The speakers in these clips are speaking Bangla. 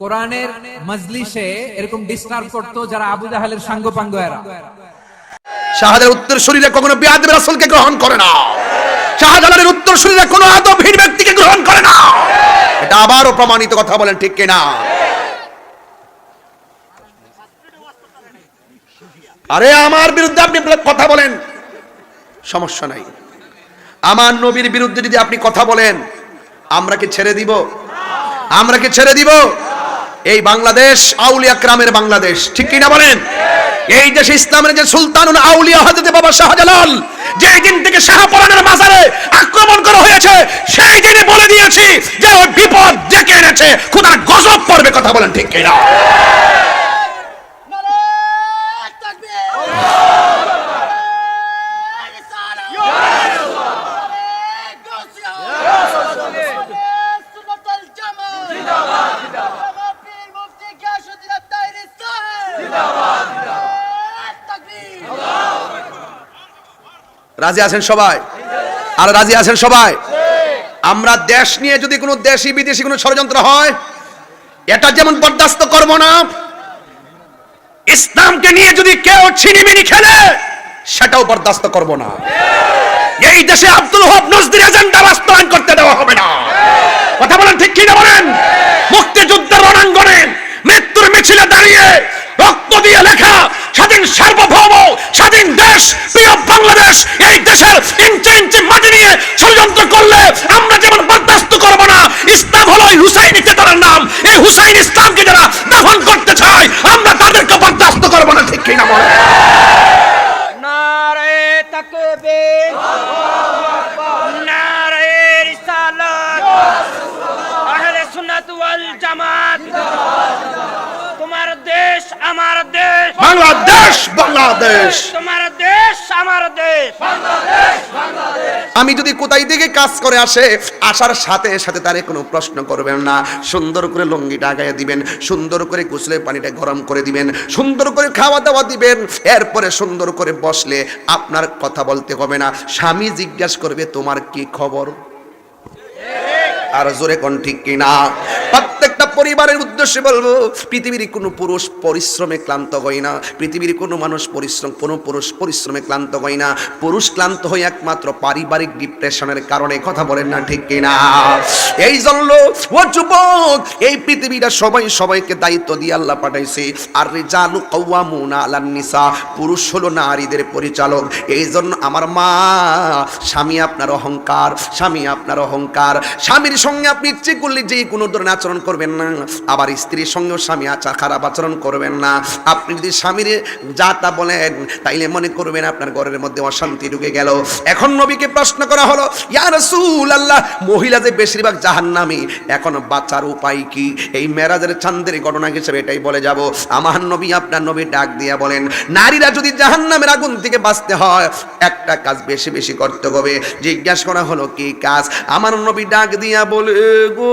কোরআনের মজলিসে এরকম ডিস্টার্ব করতো যারা আবু জাহালের সাঙ্গ পাঙ্গ এরা শাহজাহানের উত্তর শরীরে কখনো বিয়াদব রাসূলকে গ্রহণ করে না। শাহজাহানের উত্তর শরীরে কোনো আদবহীন ব্যক্তিকে গ্রহণ করে না। এটা আবারও প্রমাণিত কথা বলেন ঠিক কিনা? আরে আমার বিরুদ্ধে আপনি কথা বলেন। সমস্যা নাই। আমার নবীর বিরুদ্ধে যদি আপনি কথা বলেন, আমরা কি ছেড়ে দিব? আমরা কি ছেড়ে দিব? এই বাংলাদেশ আউলিয়া ক্রামের বাংলাদেশ, ঠিক কিনা বলেন? এই দেশ ইসলামের যে সুলতান আউলিয়া হাজতে বাবা শাহজালাল, যেই দিন থেকে শাহপরানের মাজারে আক্রমণ করা হয়েছে, সেই দিনে বলে দিয়েছি যে ওই বিপদ ডেকে এনেছে, খোদার গজব পড়বে কথা বলেন, ঠিক কিনা? রাজি আছেন সবাই? আর রাজি আছেন সবাই? আমরা দেশ নিয়ে যদি কোনো দেশি বিদেশি কোনো ষড়যন্ত্র হয়, এটা যেমন বরদাস্ত করব না, ইসলামকে নিয়ে যদি কেউ ছিনিমিনি খেলে, সেটাও বরদাস্ত করব না। এই দেশে আব্দুল হক নজদির এজেন্ডা বাস্তবায়ন করতে দেওয়া হবে না। কথা বলেন ঠিক কিনা বলেন? মুক্তিযুদ্ধের রণাঙ্গনে মৃত্যুর মিছিলে দাঁড়িয়ে রক্ত দিয়ে লেখা স্বাধীন সার্বভৌম স্বাধীন দেশ প্রিয় বাংলাদেশ এই দেশের ইঞ্চি ইঞ্চি মাটি নিয়ে ষড়যন্ত্র করলে আমরা যেমন বরদাস্ত করব না ইসলাম হলো এই হুসাইনি চেতনার নাম এই হুসাইন ইসলামকে যারা দফন করতে চায় আমরা তাদেরকে বরদাস্ত করব না ঠিক কিনা বলেন নারে তাকবীর নারে রিসালাত আহলে সুন্নাত ওয়াল জামাত তোমার দেশ আমার দেশ। বাংলাদেশ বাংলাদেশ। তোমার দেশ আমার দেশ। আমি যদি কোথায় থেকে কাজ করে আসে আসার সাথে সাথে তারে কোনো প্রশ্ন করবেন না। সুন্দর করে লঙ্গিটা আগায় দিবেন সুন্দর করে কুচলে পানিটা গরম করে দিবেন সুন্দর করে খাওয়া দাওয়া দিবেন। এরপরে সুন্দর করে বসলে আপনার কথা বলতে হবে না। স্বামী জিজ্ঞাসা করবে তোমার কি খবর? আর জোরে কোন ঠিক কিনা? প্রত্যেকটা পরিবারের উদ্দেশ্যে বলব, পৃথিবীর কোনো পুরুষ পরিশ্রমে ক্লান্ত হয় না। পৃথিবীর কোনো মানুষ পরিশ্রম, কোনো পুরুষ পরিশ্রমে ক্লান্ত হয় না। পুরুষ ক্লান্ত হয় একমাত্র পারিবারিক ডিপ্রেশনের কারণে, কথা বলেন না ঠিক কিনা? এই জন্য ও যুবক, এই পৃথিবীটা সবাই সবাইকে দায়িত্ব দিয়ে আল্লাহ পাঠাইছে। আর রিজালু কাওয়ামুনা আলান নিসা, পুরুষ হলো নারীদের পরিচালক। এই জন্য আমার মা, স্বামী আপনার অহংকার, স্বামী আপনার অহংকার। স্বামীর সঙ্গে আপনি ইচ্ছে করলে যে কোনো ধরনের আচরণ করবেন না। আবার স্ত্রীর সঙ্গেও স্বামী আচা খারাপ আচরণ করবেন না। আপনি যদি স্বামীর যা তা বলেন, তাইলে মনে করবেন আপনার ঘরের মধ্যে অশান্তি ঢুকে গেল। এখন নবীকে প্রশ্ন করা হলো, ইয়া রাসূল আল্লাহ মহিলা যে বেশিরভাগ জাহান্নামী, এখন বাঁচার উপায় কি? এই মেরাজের চান্দের ঘটনা হিসেবে এটাই বলে যাব। আমার নবী আপনার নবী ডাক দিয়া বলেন, নারীরা যদি জাহান্নামের আগুন থেকে বাঁচতে হয়, একটা কাজ বেশি বেশি করতে হবে। জিজ্ঞাসা করা হলো, কি কাজ? আমার নবী ডাক দিয়া বলে, গো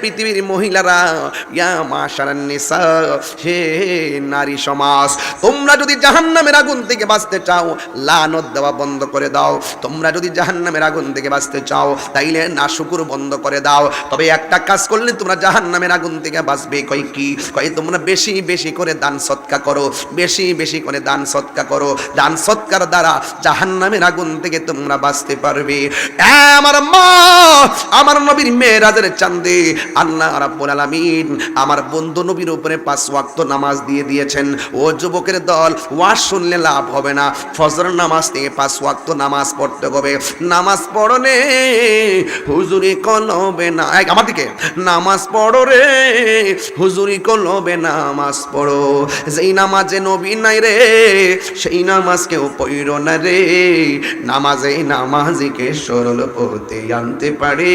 পৃথিবীর মহিলারা, ইয়া মাশারান নিসা, হে নারী সমাজ, তোমরা যদি জাহান্নামের আগুন থেকে বাঁচতে চাও, লানত দেওয়া বন্ধ করে দাও। তোমরা যদি জাহান্নামের আগুন থেকে বাঁচতে চাও, তাইলে না শুকুর বন্ধ করে দাও। তবে একটা কাজ করলে তোমরা জাহান্নামের আগুন থেকে বাঁচবে। কই কি? কই তোমরা বেশি বেশি করে দান সৎকা করো। বেশি বেশি করে দান সৎকা করো। দান সৎকার দ্বারা জাহান্নামের আগুন থেকে তোমরা বাঁচতে পারবে। আমার মা, আমার নবীর মেয়েরাজের চান্দে আল্লাহ রাব্বুল আলামিন আমার বন্ধু নবীর উপরে পাঁচ ওয়াক্ত নামাজ দিয়ে দিয়েছেন। ও যুবকের দল ওয়াজ শুনলে লাভ হবে না। ফজর নামাজ থেকে পাঁচ ওয়াক্ত নামাজ পড়তে হবে। নামাজ পড়নে হুজুরি কলবে না এই, আমার দিকে নামাজ পড়ো রে হুজুরি কলবে নামাজ পড়ো। যেই নামাজে নবী নাই রে সেই নামাজ কেউ পড়ল না রে। নামাজে নামাজিকে সরল পথে আনতে পারে।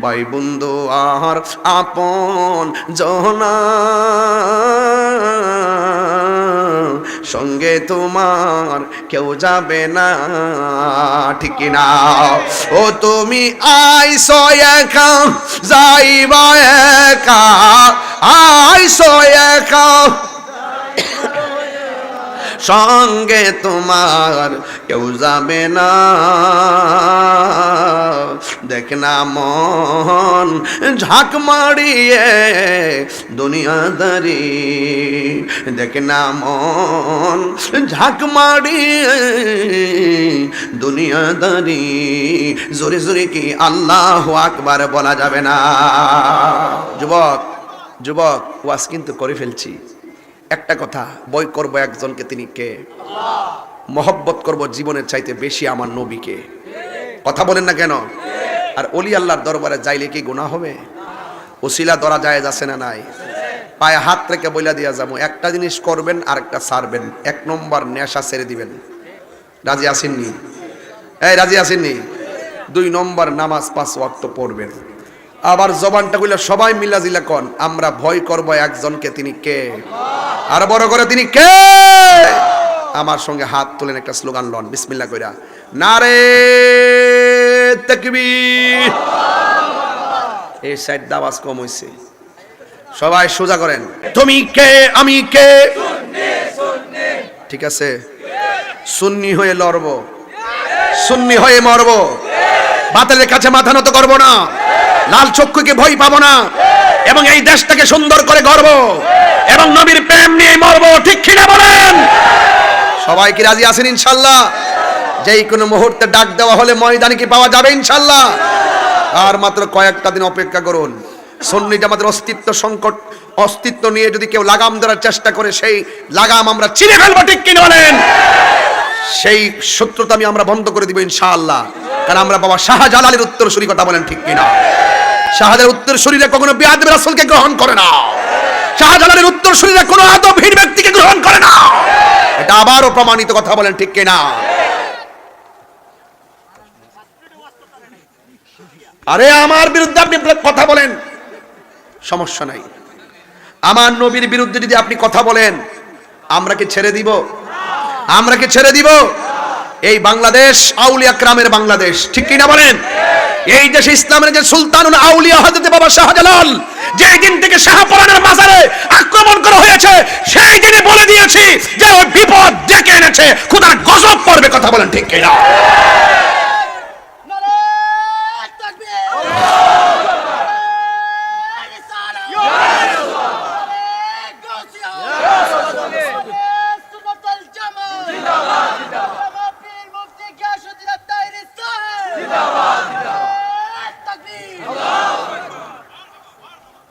ভাই বন্ধু আর আপন জনা সঙ্গে তোমার কেউ যাবে না, ঠিক না ও তুমি আইসো একা, যাইবা একা, আইসো একা। সঙ্গে তোমার কেউ যাবে না। দেখ না মন, ঝাঁক মারিয়ে দুনিয়াদারি দেখ না মন, ঝাঁক মারিয়ে দুনিয়াদারি জোরে জোরে কি আল্লাহ আকবার বলা যাবে না? যুবক যুবক, ওয়াজ কিন্তু করে ফেলছি। একটা কথা বই করব একজনকে তিনি কে? মহব্বত করব জীবনের চাইতে বেশি আমার নবীকে। কথা বলেন না কেন? আর অলি আল্লাহর দরবারে যাইলে কি গুণা হবে? ওসিলা ধরা যায় আছে না নাই? পায়ে হাত রেখে বইলা দিয়া যাব। একটা জিনিস করবেন আর একটা ছাড়বেন এক নম্বর নেশা ছেড়ে দিবেন। রাজি আসেননি এই, রাজি আসেননি দুই নম্বর নামাজ পাঁচ ওয়াক্ত পড়বেন। আবার জবানটা কইলে সবাই মিলা জিলা কন, আমরা ভয় করব একজনকে তিনি কে? আর বড় করে তিনি কে? আমার সঙ্গে হাত তুলেন একটা স্লোগান লন, বিসমিল্লাহ কইরা। নারে তাকবীর। এই সাইড দাওয়াজ কম হইছে। সবাই সোজা করেন। তুমি কে, আমি কে? ঠিক আছে? সুন্নি হয়ে লড়ব। সুন্নি হয়ে মরব। বাতিলের কাছে মাথা নত করব না। লাল চক্ষুকে ভয় পাবো না। এবং এই দেশটাকে সুন্দর করে গর্ব। এবং নবীর প্রেম নিয়ে মরব, ঠিক কিনা বলেন? সবাই কি রাজি আছেন ইনশাল্লাহ? যেই কোনো মুহূর্তে ডাক দেওয়া হলে ময়দানে কি পাওয়া যাবে ইনশাল্লাহ? আর মাত্র কয়েকটা দিন অপেক্ষা করুন। সন্নিটা আমাদের অস্তিত্ব সংকট, অস্তিত্ব নিয়ে যদি কেউ লাগাম ধরার চেষ্টা করে, সেই লাগাম আমরা চিনে ফেলব, ঠিক কিনা বলেন? সেই শত্রুতা আমি আমরা বন্ধ করে দিব ইনশাআল্লাহ। কারণ আমরা বাবা শাহজালালের উত্তর সুরি কথা বলেন, ঠিক কিনা? শাহজালালের উত্তর শরীরে কখনো বিয়াদ রাসূলকে গ্রহণ করে না। শাহজালালের উত্তর শরীরে কোনো আদবহীন ব্যক্তিকে গ্রহণ করে না। এটা আবারও প্রমাণিত কথা বলেন, ঠিক কিনা? আরে আমার বিরুদ্ধে আপনি কথা বলেন, সমস্যা নাই। আমার নবীর বিরুদ্ধে যদি আপনি কথা বলেন, আমরা কি ছেড়ে দিব? আমরা কি ছেড়ে দিব? এই বাংলাদেশ আউলিয়া ক্রামের বাংলাদেশ, ঠিক কিনা বলেন? এই দেশে ইসলামের যে সুলতানুল আউলিয়া হযরত বাবা শাহজালাল, যেই দিন থেকে শাহপরানের মাজারে আক্রমণ করা হয়েছে, সেই দিনে বলে দিয়েছি যে ওই বিপদ ডেকে এনেছে। খোদার গজব পড়বে কথা বলেন ঠিক কিনা?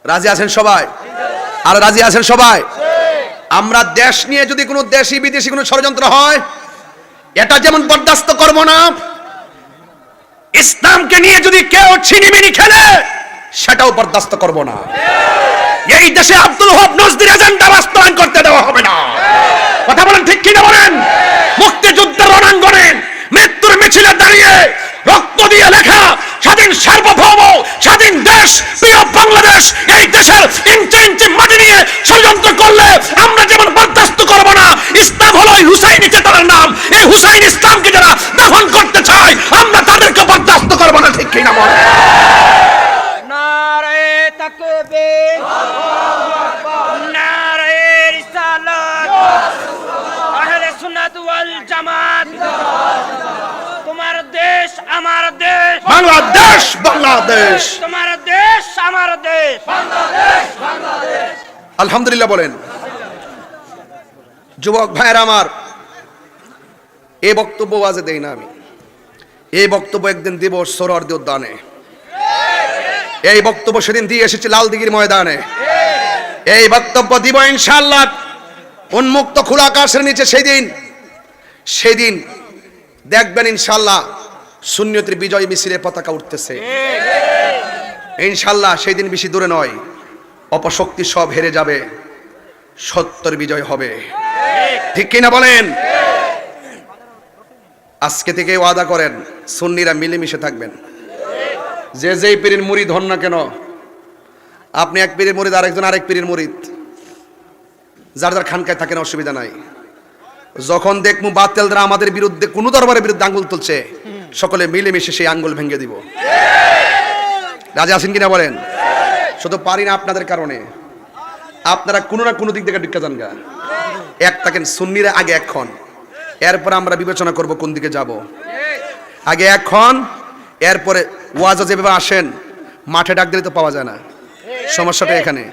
রাজি আছেন সবাই? আর রাজি আছেন সবাই? আমরা দেশ নিয়ে যদি কোনো দেশি বিদেশি কোনো ষড়যন্ত্র হয়, এটা যেমন বরদাস্ত করব না, ইসলামকে নিয়ে যদি কেউ ছিনিমিনি খেলে, সেটাও বরদাস্ত করব না। এই দেশে আব্দুল হক নজদির এজেন্ডা বাস্তবায়ন করতে দেওয়া হবে না। কথা বলেন ঠিক কিনা বলেন? মুক্তিযুদ্ধের রণাঙ্গনে মৃত্যুর মিছিলে দাঁড়িয়ে রক্ত দিয়ে লেখা, স্বাধীন সার্বভৌম, স্বাধীন দেশ, প্রিয় বাংলাদেশ দেশের ইঞ্চি ইঞ্চি মাটি নিয়ে ষড়যন্ত্র করলে আমরা যেমন বরদাস্ত করব না ইসলাম হলো হুসাইনি চেতনার নাম। এই হুসাইন ইসলামকে যারা দফন করতে চায় আমরা তাদেরকে বরদাস্ত করব না ঠিক কিনা জামাত। তোমার দেশ আমার দেশ। বাংলাদেশ বাংলাদেশ। আলহামদুলিল্লাহ বলেন। যুবক ভাইয়ের আমার এই বক্তব্য আজে দেই না আমি। এই বক্তব্য একদিন দেব সরোয়ার্দি উদ্যানে। এই বক্তব্য সেদিন দিয়ে এসেছি লালদিঘির ময়দানে। এই বক্তব্য দিব ইনশাল্লাহ উন্মুক্ত খোলা আকাশের নিচে সেদিন। সেদিন দেখবেন ইনশাল্লাহ শূন্যতির বিজয় মিছিলে পতাকা উঠতেছে। ইনশাল্লাহ সেই দিন বেশি দূরে নয়। অপশক্তি সব হেরে যাবে। সত্যের বিজয় হবে। ঠিক কিনা বলেন? আজকে থেকে ওয়াদা করেন, সুন্নিরা মিলেমিশে থাকবেন। যে যেই পীরের মুরিদ হন না কেন, আপনি এক পীরের মুরিদ আরেকজন আরেক পীরের মুরিদ যার যার খানকায় থাকেন অসুবিধা নাই। যখন দেখব বাতেলরা আমাদের বিরুদ্ধে কোন দরবারের বিরুদ্ধে আঙ্গুল তুলছে, সকলে মিলেমিশে সেই আঙ্গুল ভেঙে দিব। রাজা আছেন কিনা বলেন? শুধু পারি না আপনাদের কারণে। আপনারা কোনো না কোনো দিক থেকে ঢুকে যান গা। এক থাকেন সুন্নিরা, আগে এখন এরপর আমরা বিবেচনা করব কোন দিকে যাব। আগে এখন এরপরে ওয়াজা যেভাবে আসেন, মাঠে ডাক দিলে তো পাওয়া যায় না। সমস্যাটা এখানে।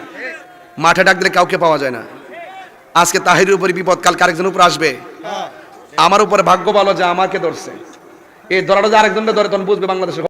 মাঠে ডাক দিলে কাউকে পাওয়া যায় না। আজকে তাহিরের উপরে বিপদ, কালকে আরেকজনের উপর আসবে। আমার উপরে ভাগ্য ভালো যে আমাকে ধরছে। এই ধরাটা যে আরেকজনটা ধরে তখন বুঝবে বাংলাদেশের